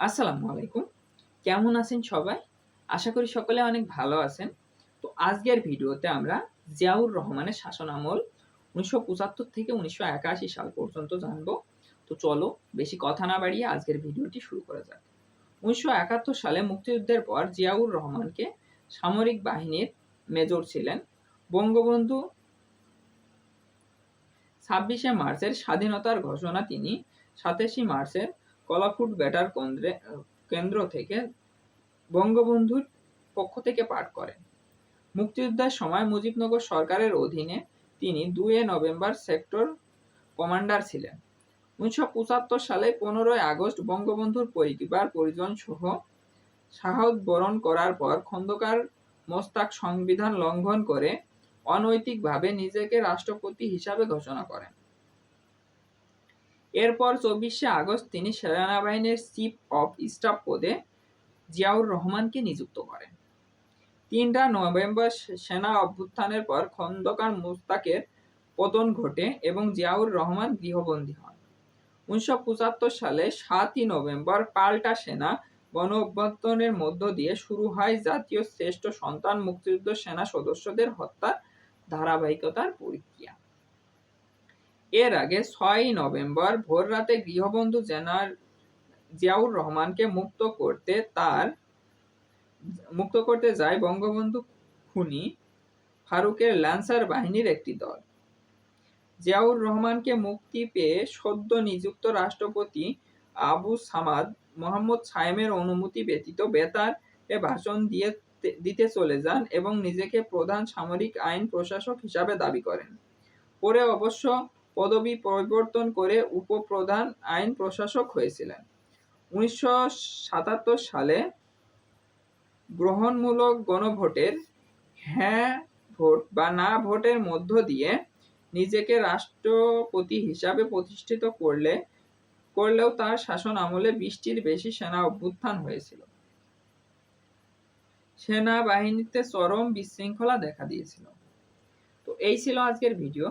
আসসালামু আলাইকুম। কেমন আছেন সবাই? আশা করি সকলে অনেক ভালো আছেন। তো আজকের ভিডিওতে আমরা জিয়াউর রহমানের শাসন আমল উনিশশো পঁচাত্তর থেকে উনিশশো একাশি সাল পর্যন্ত জানব। তো চলো বেশি কথা না বাড়িয়ে আজকের ভিডিওটি শুরু করা যাক। উনিশশো একাত্তর সালে মুক্তিযুদ্ধের পর জিয়াউর রহমানকে সামরিক বাহিনীর মেজর ছিলেন। বঙ্গবন্ধু ছাব্বিশে মার্চের স্বাধীনতার ঘোষণা তিনি সাতাশি মার্চের কলাফুট ব্যাটার কেন্দ্রে, কেন্দ্র থেকে বঙ্গবন্ধুর পক্ষ থেকে পাঠ করেন। মুক্তিযুদ্ধের সময় মুজিবনগর সরকারের অধীনে তিনি দুই নভেম্বর সেক্টর কমান্ডার ছিলেন। উনিশশো পঁচাত্তর সালে পনেরোই আগস্ট বঙ্গবন্ধুর পরিবার পরিজন সহ শাহাদ বরণ করার পর খন্দকার মোস্তাক সংবিধান লঙ্ঘন করে অনৈতিকভাবে নিজেকে রাষ্ট্রপতি হিসাবে ঘোষণা করেন। এরপর চব্বিশে আগস্ট তিনি সেনাবাহিনীর চিফ অফ স্টাফ পদে জিয়াউর রহমানকে নিযুক্ত করেন। তিনটা নভেম্বর সেনা অভ্যুত্থানের পর খন্দকার মুস্তাকের পতন ঘটে এবং জিয়াউর রহমান গৃহবন্দী হন। উনিশশো পঁচাত্তর সালে সাতই নভেম্বর পাল্টা সেনা গণ অভ্যর্থনের মধ্য দিয়ে শুরু হয় জাতীয় শ্রেষ্ঠ সন্তান মুক্তিযুদ্ধ সেনা সদস্যদের হত্যার ধারাবাহিকতার প্রক্রিয়া। এর আগে ছয়ই নভেম্বর ভোররাতে গৃহবন্ধু জেনার জিয়াউর রহমানকে মুক্ত করতে তার মুক্ত করতে যায় বঙ্গবন্ধু খুনি ফারুকের ল্যান্সার বাহিনীর একটি দল। জিয়াউর রহমানকে মুক্তি পেয়ে সদ্য নিযুক্ত রাষ্ট্রপতি আবু সামাদ মোহাম্মদ সাইমের অনুমতি ব্যতীত বেতার এ ভাষণ দিয়ে দিতে চলে যান এবং নিজেকে প্রধান সামরিক আইন প্রশাসক হিসাবে দাবি করেন। পরে অবশ্য পদবি পরিবর্তন করে উপপ্রধান আইন প্রশাসক হয়েছিলেন। উনিশশো সাতাত্তর সালে গ্রহণমূলক গণভোটের হ্যাঁ ভোট বা না ভোটের মধ্য দিয়ে নিজেকে রাষ্ট্রপতি হিসাবে প্রতিষ্ঠিত করলে, করলেও তার শাসন আমলে বৃষ্টির বেশি সেনা অভ্যুত্থান হয়েছিল। সেনাবাহিনীতে চরম বিশৃঙ্খলা দেখা দিয়েছিল। তো এই ছিল আজকের ভিডিও।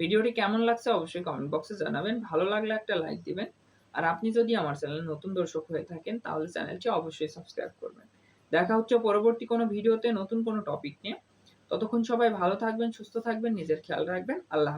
ভিডিওটি কেমন লাগছে অবশ্যই কমেন্ট বক্সে জানাবেন। ভালো লাগলে একটা লাইক দিবেন। আর আপনি যদি আমার চ্যানেল নতুন দর্শক হয়ে থাকেন, তাহলে চ্যানেলটি অবশ্যই সাবস্ক্রাইব করবেন। দেখা হচ্ছে পরবর্তী কোনো ভিডিওতে নতুন কোনো টপিক নিয়ে। ততক্ষণ সবাই ভালো থাকবেন, সুস্থ থাকবেন, নিজের খেয়াল রাখবেন। আল্লাহ